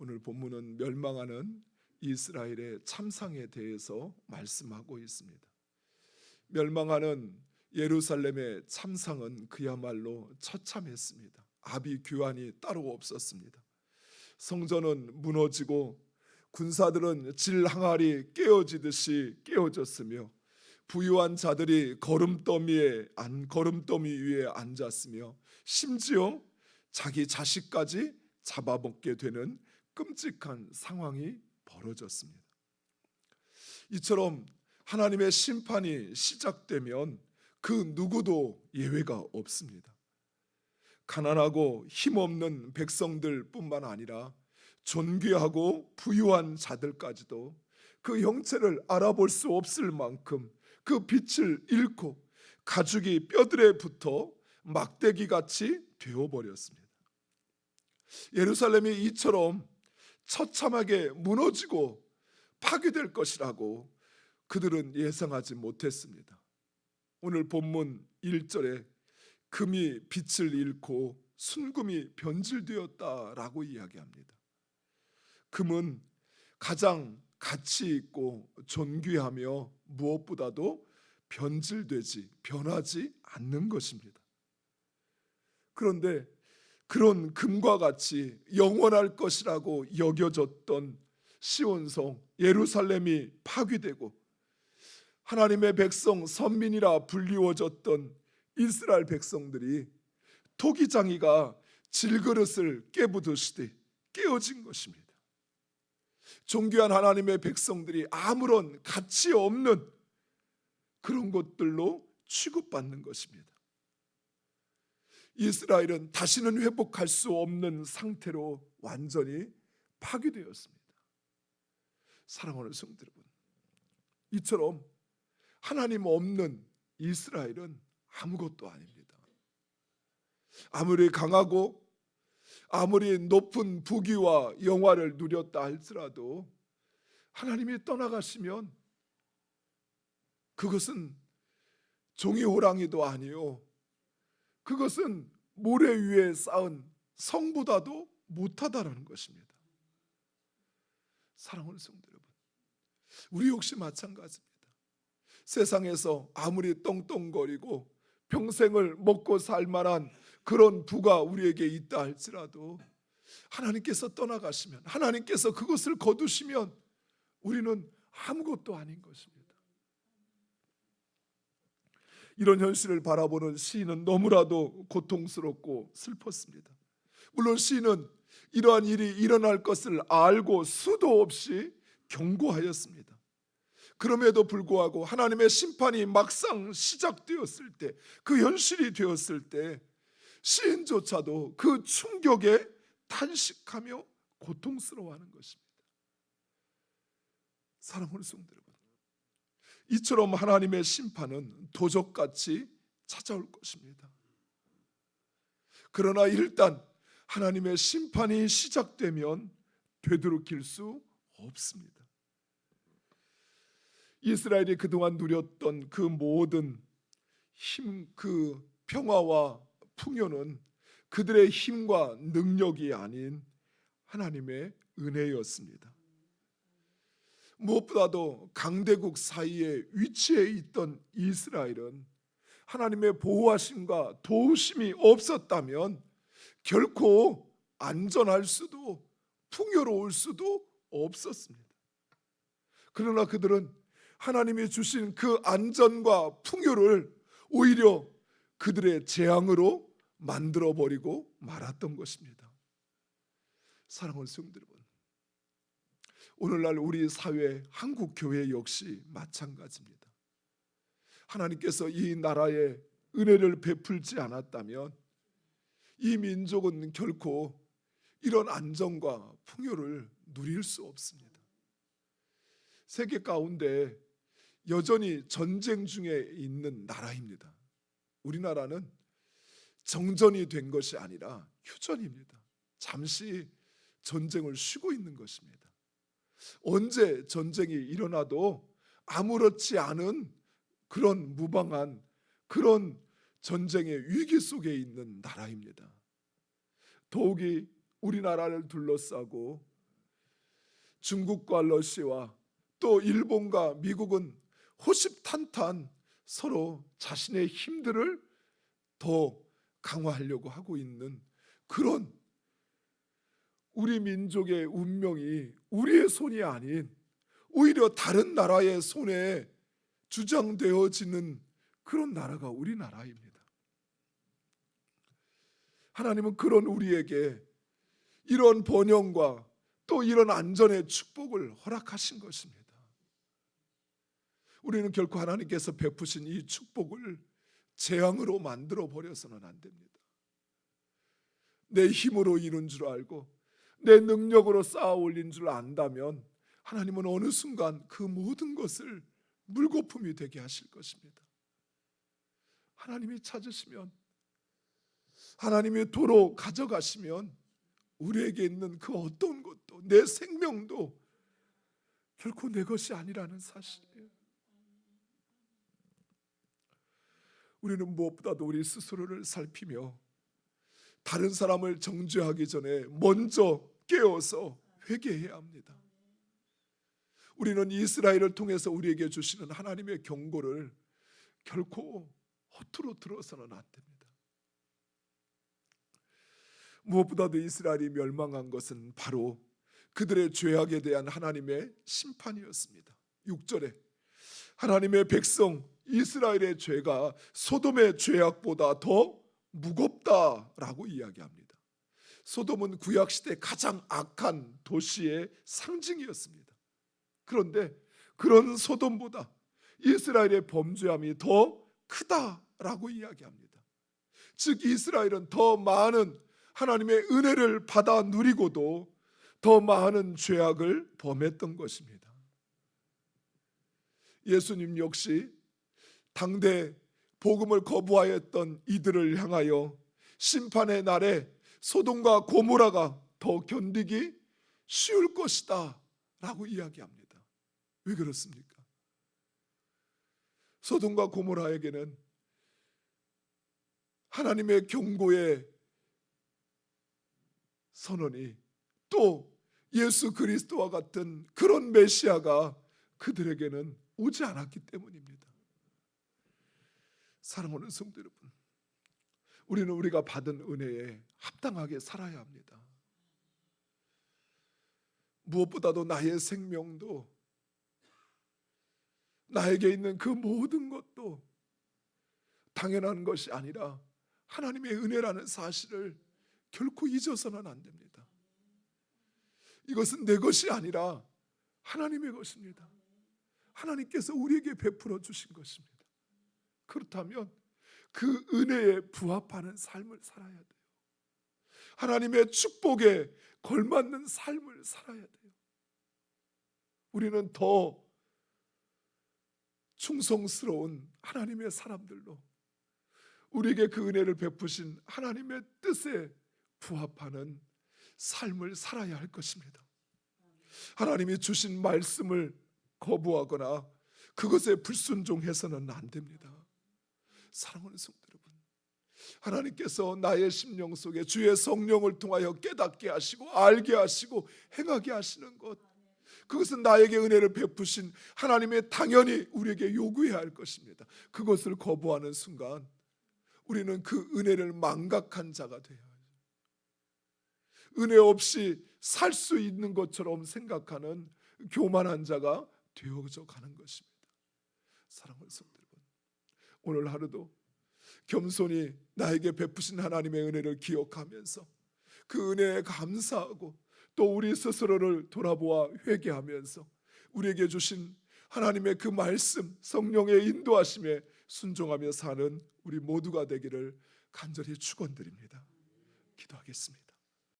오늘 본문은 멸망하는 이스라엘의 참상에 대해서 말씀하고 있습니다. 멸망하는 예루살렘의 참상은 그야말로 처참했습니다. 아비 규환이 따로 없었습니다. 성전은 무너지고 군사들은 질 항아리 깨어지듯이 깨어졌으며 부유한 자들이 걸음더미에 안 걸음더미 위에 앉았으며 심지어 자기 자식까지 잡아먹게 되는 끔찍한 상황이 벌어졌습니다. 이처럼 하나님의 심판이 시작되면 그 누구도 예외가 없습니다. 가난하고 힘없는 백성들뿐만 아니라 존귀하고 부유한 자들까지도 그 형체를 알아볼 수 없을 만큼 그 빛을 잃고 가죽이 뼈들에 붙어 막대기 같이 되어버렸습니다. 예루살렘이 이처럼 처참하게 무너지고 파괴될 것이라고 그들은 예상하지 못했습니다. 오늘 본문 1절에 금이 빛을 잃고 순금이 변질되었다라고 이야기합니다. 금은 가장 가치 있고 존귀하며 무엇보다도 변질되지 변하지 않는 것입니다. 그런데 그런 금과 같이 영원할 것이라고 여겨졌던 시온성 예루살렘이 파괴되고 하나님의 백성 선민이라 불리워졌던 이스라엘 백성들이 토기장이가 질그릇을 깨부듯이 깨어진 것입니다. 존귀한 하나님의 백성들이 아무런 가치 없는 그런 것들로 취급받는 것입니다. 이스라엘은 다시는 회복할 수 없는 상태로 완전히 파괴되었습니다. 사랑하는 성도 여러분, 이처럼 하나님 없는 이스라엘은 아무것도 아닙니다. 아무리 강하고 아무리 높은 부귀와 영화를 누렸다 할지라도 하나님이 떠나가시면 그것은 종이 호랑이도 아니요. 그것은 모래 위에 쌓은 성보다도 못하다라는 것입니다. 사랑하는 성도 여러분, 우리 역시 마찬가지입니다. 세상에서 아무리 떵떵거리고 평생을 먹고 살 만한 그런 부가 우리에게 있다 할지라도 하나님께서 떠나가시면 하나님께서 그것을 거두시면 우리는 아무것도 아닌 것입니다. 이런 현실을 바라보는 시인은 너무나도 고통스럽고 슬펐습니다. 물론 시인은 이러한 일이 일어날 것을 알고 수도 없이 경고하였습니다. 그럼에도 불구하고 하나님의 심판이 막상 시작되었을 때, 그 현실이 되었을 때, 시인조차도 그 충격에 탄식하며 고통스러워하는 것입니다. 사랑하는 성도 여러분, 이처럼 하나님의 심판은 도적같이 찾아올 것입니다. 그러나 일단 하나님의 심판이 시작되면 되도록일 수 없습니다. 이스라엘이 그동안 누렸던 그 모든 힘, 그 평화와 풍요는 그들의 힘과 능력이 아닌 하나님의 은혜였습니다. 무엇보다도 강대국 사이에 위치해 있던 이스라엘은 하나님의 보호하심과 도우심이 없었다면 결코 안전할 수도 풍요로울 수도 없었습니다. 그러나 그들은 하나님이 주신 그 안전과 풍요를 오히려 그들의 재앙으로 만들어 버리고 말았던 것입니다. 사랑하는 여러분, 오늘날 우리 사회 한국 교회 역시 마찬가지입니다. 하나님께서 이 나라에 은혜를 베풀지 않았다면 이 민족은 결코 이런 안정과 풍요를 누릴 수 없습니다. 세계 가운데 여전히 전쟁 중에 있는 나라입니다. 우리나라는 정전이 된 것이 아니라 휴전입니다. 잠시 전쟁을 쉬고 있는 것입니다. 언제 전쟁이 일어나도 아무렇지 않은 그런 무방한 그런 전쟁의 위기 속에 있는 나라입니다. 더욱이 우리나라를 둘러싸고 중국과 러시아와 또 일본과 미국은 호십탄탄 서로 자신의 힘들을 더 강화하려고 하고 있는 그런 우리 민족의 운명이 우리의 손이 아닌 오히려 다른 나라의 손에 주장되어지는 그런 나라가 우리나라입니다. 하나님은 그런 우리에게 이런 번영과 또 이런 안전의 축복을 허락하신 것입니다. 우리는 결코 하나님께서 베푸신 이 축복을 재앙으로 만들어 버려서는 안 됩니다. 내 힘으로 이룬 줄 알고 내 능력으로 쌓아 올린 줄 안다면 하나님은 어느 순간 그 모든 것을 물거품이 되게 하실 것입니다. 하나님이 찾으시면 하나님이 도로 가져가시면 우리에게 있는 그 어떤 것도 내 생명도 결코 내 것이 아니라는 사실이에요. 우리는 무엇보다도 우리 스스로를 살피며 다른 사람을 정죄하기 전에 먼저 깨어서 회개해야 합니다. 우리는 이스라엘을 통해서 우리에게 주시는 하나님의 경고를 결코 허투루 들어서는 안 됩니다. 무엇보다도 이스라엘이 멸망한 것은 바로 그들의 죄악에 대한 하나님의 심판이었습니다. 6절에 하나님의 백성 이스라엘의 죄가 소돔의 죄악보다 더 무겁다라고 이야기합니다. 소돔은 구약 시대 가장 악한 도시의 상징이었습니다. 그런데 그런 소돔보다 이스라엘의 범죄함이 더 크다라고 이야기합니다. 즉 이스라엘은 더 많은 하나님의 은혜를 받아 누리고도 더 많은 죄악을 범했던 것입니다. 예수님 역시 당대 복음을 거부하였던 이들을 향하여 심판의 날에 소돔과 고모라가 더 견디기 쉬울 것이다 라고 이야기합니다. 왜 그렇습니까? 소돔과 고모라에게는 하나님의 경고의 선언이 또 예수 그리스도와 같은 그런 메시아가 그들에게는 오지 않았기 때문입니다. 사랑하는 성도 여러분, 우리는 우리가 받은 은혜에 합당하게 살아야 합니다. 무엇보다도 나의 생명도 나에게 있는 그 모든 것도 당연한 것이 아니라 하나님의 은혜라는 사실을 결코 잊어서는 안 됩니다. 이것은 내 것이 아니라 하나님의 것입니다. 하나님께서 우리에게 베풀어 주신 것입니다. 그렇다면 그 은혜에 부합하는 삶을 살아야 돼요. 하나님의 축복에 걸맞는 삶을 살아야 돼요. 우리는 더 충성스러운 하나님의 사람들로 우리에게 그 은혜를 베푸신 하나님의 뜻에 부합하는 삶을 살아야 할 것입니다. 하나님이 주신 말씀을 거부하거나 그것에 불순종해서는 안 됩니다. 사랑하는 성도 여러분, 하나님께서 나의 심령 속에 주의 성령을 통하여 깨닫게 하시고 알게 하시고 행하게 하시는 것 그것은 나에게 은혜를 베푸신 하나님의 당연히 우리에게 요구해야 할 것입니다. 그것을 거부하는 순간 우리는 그 은혜를 망각한 자가 되어요. 은혜 없이 살 수 있는 것처럼 생각하는 교만한 자가 되어져 가는 것입니다. 사랑하는 여러분, 오늘 하루도 겸손히 나에게 베푸신 하나님의 은혜를 기억하면서 그 은혜에 감사하고 또 우리 스스로를 돌아보아 회개하면서 우리에게 주신 하나님의 그 말씀 성령의 인도하심에 순종하며 사는 우리 모두가 되기를 간절히 축원드립니다. 기도하겠습니다.